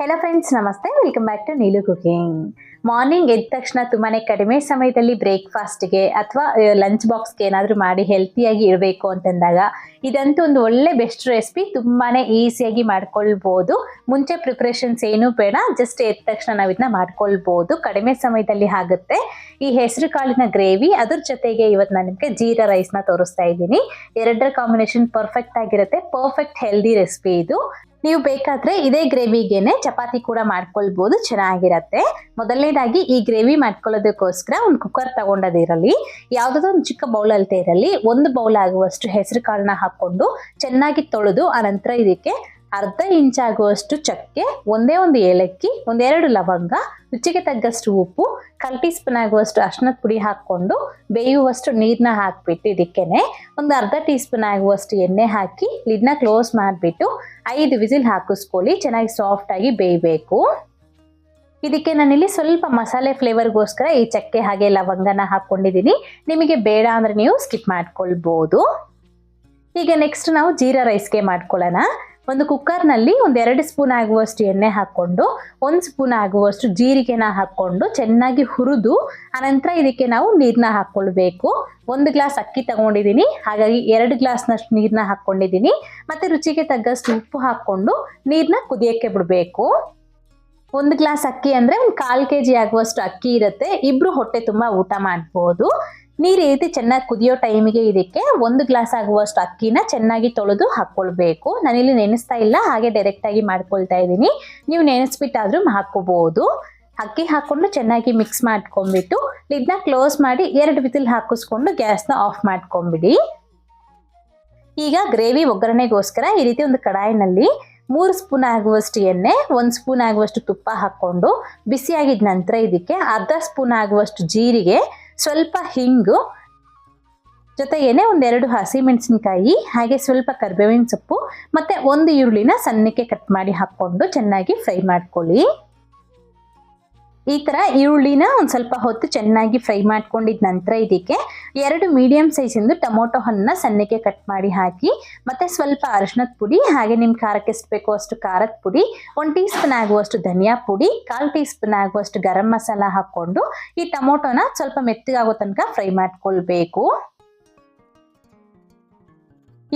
Hello friends ನಮಸ್ತೆ. Welcome back to Neelu cooking morning ಎದ್ದ ತಕ್ಷಣ ತುಂಬಾನೇ ಕಡಿಮೆ ಸಮಯದಲ್ಲಿ ಬ್ರೇಕ್ಫಾಸ್ಟ್ಗೆ ಅಥವಾ ಲಂಚ್ ಬಾಕ್ಸ್ಗೆ ಏನಾದರೂ ಮಾಡಿ ಹೆಲ್ತಿಯಾಗಿ ಇರಬೇಕು ಅಂತಂದಾಗ ಇದಂತೂ ಒಂದು ಒಳ್ಳೆ ಬೆಸ್ಟ್ ರೆಸಿಪಿ ತುಂಬಾನೇ ಈಸಿಯಾಗಿ ಮಾಡ್ಕೊಳ್ಬೋದು. ಮುಂಚೆ ಪ್ರಿಪ್ರೇಷನ್ಸ್ ಏನೂ ಬೇಡ. ಜಸ್ಟ್ ಎದ್ದ ತಕ್ಷಣ ನಾವು ಇದನ್ನ ಮಾಡ್ಕೊಳ್ಬೋದು. ಕಡಿಮೆ ಸಮಯದಲ್ಲಿ ಆಗುತ್ತೆ. ಈ ಹೆಸರು ಕಾಳಿನ ಗ್ರೇವಿ ಅದ್ರ ಜೊತೆಗೆ ಇವತ್ತು ನಾನು ನಿಮಗೆ ಜೀರಾ ರೈಸ್ನ ತೋರಿಸ್ತಾ ಇದ್ದೀನಿ. ಎರಡರ ಕಾಂಬಿನೇಷನ್ ಪರ್ಫೆಕ್ಟ್ ಆಗಿರುತ್ತೆ. ಪರ್ಫೆಕ್ಟ್ ಹೆಲ್ದಿ ರೆಸಿಪಿ ಇದು. ನೀವು ಬೇಕಾದ್ರೆ ಇದೇ ಗ್ರೇವಿಗೆನೆ ಚಪಾತಿ ಕೂಡ ಮಾಡ್ಕೊಳ್ಬಹುದು ಚೆನ್ನಾಗಿರತ್ತೆ. ಮೊದಲನೇದಾಗಿ ಈ ಗ್ರೇವಿ ಮಾಡ್ಕೊಳ್ಳೋದಕ್ಕೋಸ್ಕರ ಒಂದು ಕುಕ್ಕರ್ ತಗೊಂಡದಿರಲಿ ಯಾವುದಾದ್ರು ಒಂದು ಚಿಕ್ಕ ಬೌಲ್ ಅಲ್ತೇ ಇರಲಿ ಒಂದು ಬೌಲ್ ಆಗುವಷ್ಟು ಹೆಸರು ಕಾಳನ್ನ ಹಾಕೊಂಡು ಚೆನ್ನಾಗಿ ತೊಳೆದು ಆನಂತರ ಇದಕ್ಕೆ ಅರ್ಧ ಇಂಚಾಗುವಷ್ಟು ಚಕ್ಕೆ, ಒಂದೇ ಒಂದು ಏಲಕ್ಕಿ, ಒಂದೆರಡು ಲವಂಗ, ರುಚಿಗೆ ತಗ್ಗಷ್ಟು ಉಪ್ಪು, ಕಾಲ್ ಟೀ ಸ್ಪೂನ್ ಆಗುವಷ್ಟು ಅಷ್ಟನ ಪುಡಿ ಹಾಕ್ಕೊಂಡು ಬೇಯುವಷ್ಟು ನೀರನ್ನ ಹಾಕ್ಬಿಟ್ಟು ಇದಕ್ಕೇನೆ ಒಂದು ಅರ್ಧ ಟೀ ಸ್ಪೂನ್ ಆಗುವಷ್ಟು ಎಣ್ಣೆ ಹಾಕಿ ಲಿಡ್ನ ಕ್ಲೋಸ್ ಮಾಡಿಬಿಟ್ಟು ಐದು ವಿಸಿಲ್ ಹಾಕಿಸ್ಕೊಳ್ಳಿ, ಚೆನ್ನಾಗಿ ಸಾಫ್ಟ್ ಆಗಿ ಬೇಯಬೇಕು. ಇದಕ್ಕೆ ನಾನಿಲ್ಲಿ ಸ್ವಲ್ಪ ಮಸಾಲೆ ಫ್ಲೇವರ್ಗೋಸ್ಕರ ಈ ಚಕ್ಕೆ ಹಾಗೆ ಲವಂಗನ ಹಾಕ್ಕೊಂಡಿದ್ದೀನಿ. ನಿಮಗೆ ಬೇಡ ಅಂದರೆ ನೀವು ಸ್ಕಿಪ್ ಮಾಡ್ಕೊಳ್ಬೋದು. ಈಗ ನೆಕ್ಸ್ಟ್ ನಾವು ಜೀರಾ ರೈಸ್ಗೆ ಮಾಡ್ಕೊಳ್ಳೋಣ. ಒಂದು ಕುಕ್ಕರ್ನಲ್ಲಿ ಒಂದು ಎರಡು ಸ್ಪೂನ್ ಆಗುವಷ್ಟು ಎಣ್ಣೆ ಹಾಕ್ಕೊಂಡು, ಒಂದು ಸ್ಪೂನ್ ಆಗುವಷ್ಟು ಜೀರಿಗೆನ ಹಾಕ್ಕೊಂಡು ಚೆನ್ನಾಗಿ ಹುರಿದು, ಆನಂತರ ಇದಕ್ಕೆ ನಾವು ನೀರನ್ನ ಹಾಕ್ಕೊಳ್ಬೇಕು ಒಂದು ಗ್ಲಾಸ್ ಅಕ್ಕಿ ತಗೊಂಡಿದ್ದೀನಿ ಹಾಗಾಗಿ ಎರಡು ಗ್ಲಾಸ್ನಷ್ಟು ನೀರನ್ನ ಹಾಕ್ಕೊಂಡಿದ್ದೀನಿ ಮತ್ತು ರುಚಿಗೆ ತಗ್ಗಷ್ಟು ಉಪ್ಪು ಹಾಕ್ಕೊಂಡು ನೀರನ್ನ ಕುದಿಯೋಕ್ಕೆ ಬಿಡಬೇಕು. ಒಂದು ಗ್ಲಾಸ್ ಅಕ್ಕಿ ಅಂದರೆ ಒಂದು ಕಾಲು ಕೆ ಜಿ ಆಗುವಷ್ಟು ಅಕ್ಕಿ ಇರುತ್ತೆ. ಇಬ್ಬರು ಹೊಟ್ಟೆ ತುಂಬ ಊಟ ಮಾಡ್ಬೋದು. ನೀರು ಈ ರೀತಿ ಚೆನ್ನಾಗಿ ಕುದಿಯೋ ಟೈಮಿಗೆ ಇದಕ್ಕೆ ಒಂದು ಗ್ಲಾಸ್ ಆಗುವಷ್ಟು ಅಕ್ಕಿನ ಚೆನ್ನಾಗಿ ತೊಳೆದು ಹಾಕ್ಕೊಳ್ಬೇಕು ನಾನಿಲ್ಲಿ ನೆನೆಸ್ತಾ ಇಲ್ಲ, ಹಾಗೆ ಡೈರೆಕ್ಟಾಗಿ ಮಾಡ್ಕೊಳ್ತಾ ಇದ್ದೀನಿ. ನೀವು ನೆನೆಸ್ಬಿಟ್ಟಾದ್ರೂ ಹಾಕ್ಕೋಬಹುದು ಅಕ್ಕಿ ಹಾಕ್ಕೊಂಡು ಚೆನ್ನಾಗಿ ಮಿಕ್ಸ್ ಮಾಡ್ಕೊಂಡ್ಬಿಟ್ಟು ಲಿಡ್ನ ಕ್ಲೋಸ್ ಮಾಡಿ ಎರಡು ಬಿಸಿಲು ಹಾಕಿಸ್ಕೊಂಡು ಗ್ಯಾಸ್ನ ಆಫ್ ಮಾಡ್ಕೊಂಬಿಡಿ ಈಗ ಗ್ರೇವಿ ಒಗ್ಗರಣೆಗೋಸ್ಕರ ಈ ರೀತಿ ಒಂದು ಕಡಾಯಿನಲ್ಲಿ ಮೂರು ಸ್ಪೂನ್ ಆಗುವಷ್ಟು ಎಣ್ಣೆ, ಒಂದು ಸ್ಪೂನ್ ಆಗುವಷ್ಟು ತುಪ್ಪ ಹಾಕ್ಕೊಂಡು, ಬಿಸಿಯಾಗಿದ ನಂತರ ಇದಕ್ಕೆ ಅರ್ಧ ಸ್ಪೂನ್ ಆಗುವಷ್ಟು ಜೀರಿಗೆ ಸ್ವಲ್ಪ ಹಿಂಗು ಜೊತೆಗೇನೆ ಒಂದೆರಡು ಹಸಿಮೆಣಸಿನ್ಕಾಯಿ, ಹಾಗೆ ಸ್ವಲ್ಪ ಕರಿಬೇವಿನ ಸೊಪ್ಪು, ಮತ್ತು ಒಂದು ಈರುಳ್ಳಿನ ಸಣ್ಣಕ್ಕೆ ಕಟ್ ಮಾಡಿ ಹಾಕ್ಕೊಂಡು ಚೆನ್ನಾಗಿ ಫ್ರೈ ಮಾಡ್ಕೊಳ್ಳಿ. ಈ ಥರ ಈರುಳ್ಳಿನ ಒಂದು ಸ್ವಲ್ಪ ಹೊತ್ತು ಚೆನ್ನಾಗಿ ಫ್ರೈ ಮಾಡ್ಕೊಂಡಿದ ನಂತರ ಇದಕ್ಕೆ ಎರಡು ಮೀಡಿಯಮ್ ಸೈಜಿಂದು ಟೊಮೊಟೊ ಹಣ್ಣನ್ನ ಸಣ್ಣಕ್ಕೆ ಕಟ್ ಮಾಡಿ ಹಾಕಿ, ಮತ್ತು ಸ್ವಲ್ಪ ಅರಿಶಿನದ ಪುಡಿ, ಹಾಗೆ ನಿಮ್ಮ ಖಾರಕ್ಕೆ ಎಷ್ಟು ಬೇಕೋ ಅಷ್ಟು ಖಾರದ ಪುಡಿ, ಒಂದು ಟೀ ಸ್ಪೂನ್ ಆಗುವಷ್ಟು ಧನಿಯಾ ಪುಡಿ, ಕಾಲು ಟೀ ಸ್ಪೂನ್ ಆಗುವಷ್ಟು ಗರಂ ಮಸಾಲ ಹಾಕ್ಕೊಂಡು ಈ ಟೊಮೊಟೊನ ಸ್ವಲ್ಪ ಮೆತ್ತಗಾಗೋ ತನಕ ಫ್ರೈ ಮಾಡ್ಕೊಳ್ಬೇಕು.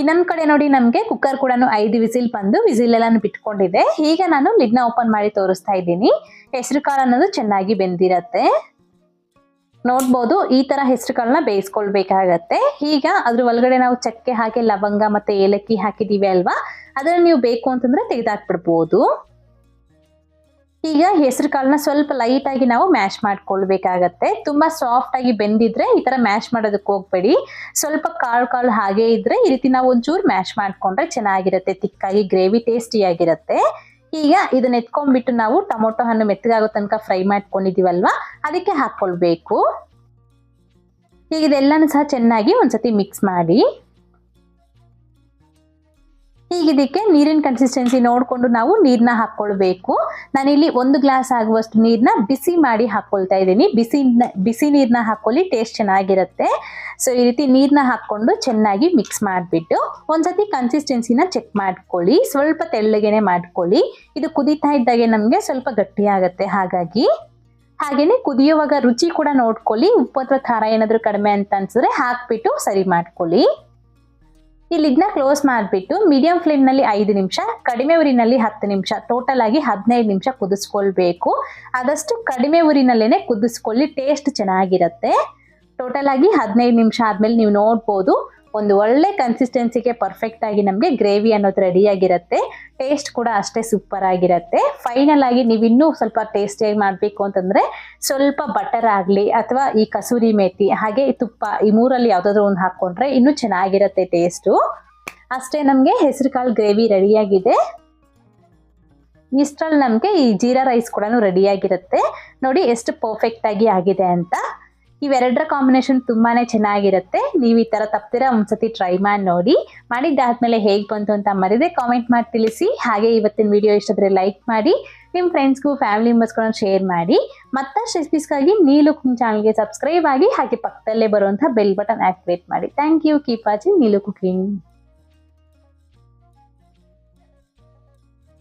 ಇನ್ನೊಂದು ಕಡೆ ನೋಡಿ ನಮಗೆ ಕುಕ್ಕರ್ ಕೂಡ ಐದು ವಿಸಿಲ್ ಬಂದು ವಿಸಿಲ್ ಎಲ್ಲ ಬಿಟ್ಕೊಂಡಿದೆ. ಈಗ ನಾನು ಲಿಡ್ನ ಓಪನ್ ಮಾಡಿ ತೋರಿಸ್ತಾ ಇದ್ದೀನಿ. ಹೆಸರು ಕಾಳು ಅನ್ನೋದು ಚೆನ್ನಾಗಿ ಬೆಂದಿರತ್ತೆ. ನೋಡ್ಬೋದು ಈ ತರ ಹೆಸರು ಕಾಳನ್ನ ಬೇಯಿಸ್ಕೊಳ್ಬೇಕಾಗತ್ತೆ. ಈಗ ಅದ್ರ ಒಳಗಡೆ ನಾವು ಚಕ್ಕೆ ಹಾಕಿ, ಲವಂಗ ಮತ್ತೆ ಏಲಕ್ಕಿ ಹಾಕಿದೀವಿ ಅಲ್ವಾ? ಅದನ್ನ ನೀವು ಬೇಕು ಅಂತಂದ್ರೆ ತೆಗೆದಾಕ್ಬಿಡ್ಬೋದು. ಈಗ ಹೆಸರು ಕಾಳನ್ನ ಸ್ವಲ್ಪ ಲೈಟ್ ಆಗಿ ನಾವು ಮ್ಯಾಶ್ ಮಾಡ್ಕೊಳ್ಬೇಕಾಗತ್ತೆ. ತುಂಬಾ ಸಾಫ್ಟ್ ಆಗಿ ಬೆಂದಿದ್ರೆ ಈ ತರ ಮ್ಯಾಶ್ ಮಾಡೋದಕ್ಕೆ ಹೋಗ್ಬೇಡಿ. ಸ್ವಲ್ಪ ಕಾಳು ಕಾಳು ಹಾಗೆ ಇದ್ರೆ ಈ ರೀತಿ ನಾವು ಒಂಚೂರು ಮ್ಯಾಶ್ ಮಾಡ್ಕೊಂಡ್ರೆ ಚೆನ್ನಾಗಿರುತ್ತೆ, ತಿಕ್ಕಾಗಿ ಗ್ರೇವಿ ಟೇಸ್ಟಿಯಾಗಿರುತ್ತೆ ಈಗ ಇದನ್ನ ಎತ್ಕೊಂಡ್ಬಿಟ್ಟು ನಾವು ಟೊಮೊಟೊ ಹಣ್ಣು ಮೆತ್ತಗಾಗೋ ತನಕ ಫ್ರೈ ಮಾಡ್ಕೊಂಡಿದೀವಲ್ವಾ? ಅದಕ್ಕೆ ಹಾಕೊಳ್ಬೇಕು. ಈಗ ಇದೆಲ್ಲನೂ ಸಹ ಚೆನ್ನಾಗಿ ಒಂದ್ಸತಿ ಮಿಕ್ಸ್ ಮಾಡಿ. ಈಗ ಇದಕ್ಕೆ ನೀರಿನ ಕನ್ಸಿಸ್ಟೆನ್ಸಿ ನೋಡಿಕೊಂಡು ನಾವು ನೀರನ್ನ ಹಾಕ್ಕೊಳ್ಬೇಕು. ನಾನಿಲ್ಲಿ ಒಂದು ಗ್ಲಾಸ್ ಆಗುವಷ್ಟು ನೀರನ್ನ ಬಿಸಿ ಮಾಡಿ ಹಾಕ್ಕೊಳ್ತಾ ಇದ್ದೀನಿ. ಬಿಸಿ ಬಿಸಿ ನೀರನ್ನ ಹಾಕ್ಕೊಳ್ಳಿ ಟೇಸ್ಟ್ ಚೆನ್ನಾಗಿರುತ್ತೆ. ಸೊ ಈ ರೀತಿ ನೀರನ್ನ ಹಾಕ್ಕೊಂಡು ಚೆನ್ನಾಗಿ ಮಿಕ್ಸ್ ಮಾಡಿಬಿಟ್ಟು ಒಂದ್ಸತಿ ಕನ್ಸಿಸ್ಟೆನ್ಸಿನ ಚೆಕ್ ಮಾಡ್ಕೊಳ್ಳಿ. ಸ್ವಲ್ಪ ತೆಳ್ಳಗೆನೆ ಮಾಡ್ಕೊಳ್ಳಿ. ಇದು ಕುದೀತಾ ಇದ್ದಾಗೆ ನಮಗೆ ಸ್ವಲ್ಪ ಗಟ್ಟಿ ಆಗುತ್ತೆ ಹಾಗಾಗಿ. ಹಾಗೇನೆ ಕುದಿಯುವಾಗ ರುಚಿ ಕೂಡ ನೋಡ್ಕೊಳ್ಳಿ. ಉಪ್ಪು ಅಥವಾ ಖಾರ ಏನಾದರೂ ಕಡಿಮೆ ಅಂತ ಅನ್ಸಿದ್ರೆ ಹಾಕ್ಬಿಟ್ಟು ಸರಿ ಮಾಡ್ಕೊಳ್ಳಿ. ಈ ಲಿಡ್ನ ಕ್ಲೋಸ್ ಮಾಡಿಬಿಟ್ಟು ಮೀಡಿಯಂ ಫ್ಲೇಮ್ನಲ್ಲಿ ಐದು ನಿಮಿಷ, ಕಡಿಮೆ ಉರಿನಲ್ಲಿ ಹತ್ತು ನಿಮಿಷ ಟೋಟಲ್ ಆಗಿ ಹದಿನೈದು ನಿಮಿಷ ಕುದಿಸ್ಕೊಳ್ಬೇಕು. ಆದಷ್ಟು ಕಡಿಮೆ ಉರಿನಲ್ಲೇ ಕುದಿಸ್ಕೊಳ್ಳಿ ಟೇಸ್ಟ್ ಚೆನ್ನಾಗಿರುತ್ತೆ. ಟೋಟಲ್ ಆಗಿ ಹದಿನೈದು ನಿಮಿಷ ಆದಮೇಲೆ ನೀವು ನೋಡ್ಬೋದು. ಒಂದು ಒಳ್ಳೆ ಕನ್ಸಿಸ್ಟೆನ್ಸಿಗೆ ಪರ್ಫೆಕ್ಟ್ ಆಗಿ ನಮಗೆ ಗ್ರೇವಿ ಅನ್ನೋದು ರೆಡಿಯಾಗಿರುತ್ತೆ ಟೇಸ್ಟ್ ಕೂಡ ಅಷ್ಟೇ ಸೂಪರ್ ಆಗಿರುತ್ತೆ. ಫೈನಲ್ ಆಗಿ ನೀವು ಇನ್ನೂ ಸ್ವಲ್ಪ ಟೇಸ್ಟಿಯಾಗಿ ಮಾಡಬೇಕು ಅಂತಂದರೆ ಸ್ವಲ್ಪ ಬಟರ್ ಆಗಲಿ ಅಥವಾ ಈ ಕಸೂರಿ ಮೇಥಿ ಹಾಗೆ ತುಪ್ಪ, ಈ ಮೂರಲ್ಲಿ ಯಾವುದಾದ್ರೂ ಒಂದು ಹಾಕ್ಕೊಂಡ್ರೆ ಇನ್ನೂ ಚೆನ್ನಾಗಿರುತ್ತೆ ಟೇಸ್ಟು ಅಷ್ಟೇ ನಮಗೆ ಹೆಸರು ಕಾಳು ಗ್ರೇವಿ ರೆಡಿಯಾಗಿದೆ ಇಷ್ಟರಲ್ಲಿ ನಮಗೆ ಈ ಜೀರಾ ರೈಸ್ ಕೂಡ ರೆಡಿಯಾಗಿರುತ್ತೆ ನೋಡಿ ಎಷ್ಟು ಪರ್ಫೆಕ್ಟಾಗಿ ಆಗಿದೆ ಅಂತ. ಇವೆರಡರ ಕಾಂಬಿನೇಷನ್ ತುಂಬಾ ಚೆನ್ನಾಗಿರುತ್ತೆ. ನೀವು ಈ ಥರ ತಪ್ಪಿರ ಒಂದ್ಸತಿ ಟ್ರೈ ಮಾಡಿ ನೋಡಿ. ಮಾಡಿದ್ದಾದ್ಮೇಲೆ ಹೇಗೆ ಬಂತು ಅಂತ ಮರಿದೆ ಕಾಮೆಂಟ್ ಮಾಡಿ ತಿಳಿಸಿ. ಹಾಗೆ ಇವತ್ತಿನ ವಿಡಿಯೋ ಇಷ್ಟಾದರೆ ಲೈಕ್ ಮಾಡಿ. ನಿಮ್ಮ ಫ್ರೆಂಡ್ಸ್ಗೂ ಫ್ಯಾಮಿಲಿ ಮೆಂಬರ್ಸ್ಗಳನ್ನ ಶೇರ್ ಮಾಡಿ. ಮತ್ತಷ್ಟು ರೆಸಿಪೀಸ್ಗಾಗಿ ನೀಲು ಕುಕಿಂಗ್ ಚಾನಲ್ಗೆ ಸಬ್ಸ್ಕ್ರೈಬ್ ಆಗಿ ಹಾಗೆ ಪಕ್ಕದಲ್ಲೇ ಬರುವಂಥ ಬೆಲ್ ಬಟನ್ ಆಕ್ಟಿವೇಟ್ ಮಾಡಿ. Thank you keep watching Neelu cooking.